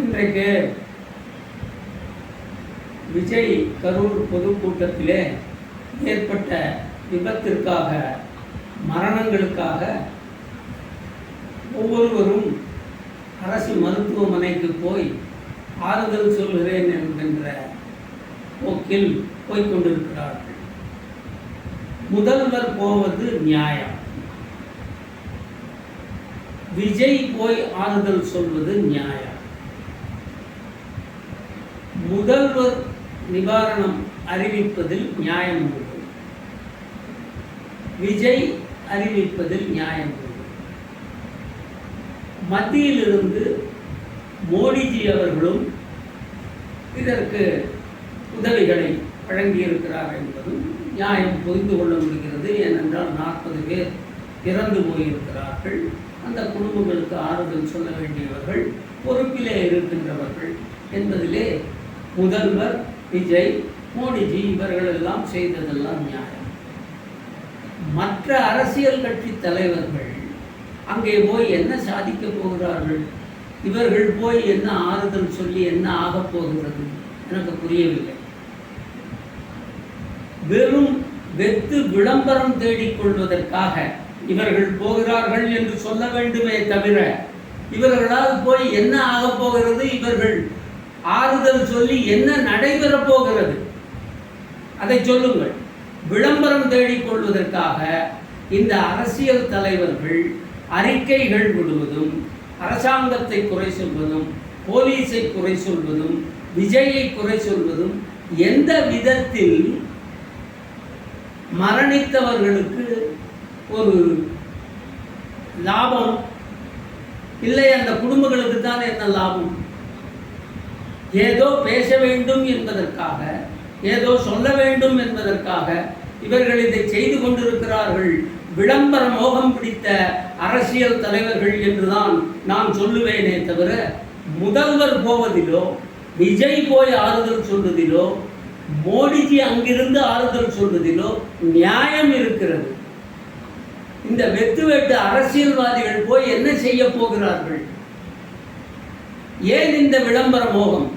இன்றைக்கு விஜய் கரூர் பொதுக்கூட்டத்திலே ஏற்பட்ட விபத்திற்காக மரணங்களுக்காக ஒவ்வொருவரும் அரசு மருத்துவமனைக்கு போய் ஆறுதல் சொல்கிறேன் என்கின்ற போக்கில் போய்க்கொண்டிருக்கிறார்கள் முதல்வர் போவது நியாயம். விஜய் போய் ஆறுதல் சொல்வது நியாயம். முதல்வர் நிவாரணம் அறிவிப்பதில் நியாயம் உண்டு விஜய் அறிவிப்பதில் நியாயம் உண்டு மத்தியிலிருந்து மோடிஜி அவர்களும் இதற்கு உதவிகளை வழங்கியிருக்கிறார் என்பதும் நியாயம் புரிந்து கொள்ள முடிகிறது. ஏனென்றால் நாற்பது பேர் இறந்து போயிருக்கிறார்கள். அந்த குடும்பங்களுக்கு ஆறுதல் சொல்ல வேண்டியவர்கள் பொறுப்பிலே இருக்கின்றவர்கள் என்பதிலே முதல்வர் விஜய் மோடிஜி இவர்கள் எல்லாம் செய்ததெல்லாம் நியாயம். மற்ற அரசியல் கட்சி தலைவர்கள் அங்கே போய் என்ன சாதிக்க போகிறார்கள்? இவர்கள் போய் என்ன ஆறுதல் சொல்லி என்ன ஆகப் போகிறது எனக்கு புரியவில்லை. வெறும் வெத்து விளம்பரம் தேடிக்கொள்வதற்காக இவர்கள் போகிறார்கள் என்று சொல்ல வேண்டுமே தவிர இவர்களால் போய் என்ன ஆகப் போகிறது? இவர்கள் ஆறுதல் சொல்லி என்ன நடைபெறப் போகிறது? அதை சொல்லுங்கள். விளம்பரம் தேடிக்கொள்வதற்காக இந்த அரசியல் தலைவர்கள் அறிக்கைகள் விடுவதும் அரசாங்கத்தை குறை சொல்வதும் போலீஸை குறை சொல்வதும் விஜயை குறை சொல்வதும் எந்த விதத்தில் மரணித்தவர்களுக்கு ஒரு லாபம்? இல்லை அந்த குடும்பங்களுக்கு தான் என்ன லாபம்? ஏதோ பேச வேண்டும் என்பதற்காக ஏதோ சொல்ல வேண்டும் என்பதற்காக இவர்கள் இதை செய்து கொண்டிருக்கிறார்கள். விளம்பர மோகம் பிடித்த அரசியல் தலைவர்கள் என்றுதான் நான் சொல்லுவேனே தவிர முதல்வர் போவதிலோ விஜய் போய் ஆறுதல் சொல்வதிலோ மோடிஜி அங்கிருந்து ஆறுதல் சொல்வதிலோ நியாயம் இருக்கிறது. இந்த வெத்து வெட்டு அரசியல்வாதிகள் போய் என்ன செய்ய போகிறார்கள்? ஏன் இந்த விளம்பர மோகம்?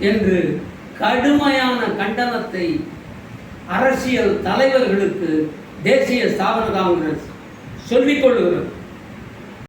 என்று கடுமையான கண்டனத்தை அரசியல் தலைவர்களுக்கு தேசிய ஸ்தாபன காங்கிரஸ் சொல்லிக் கொள்கிறது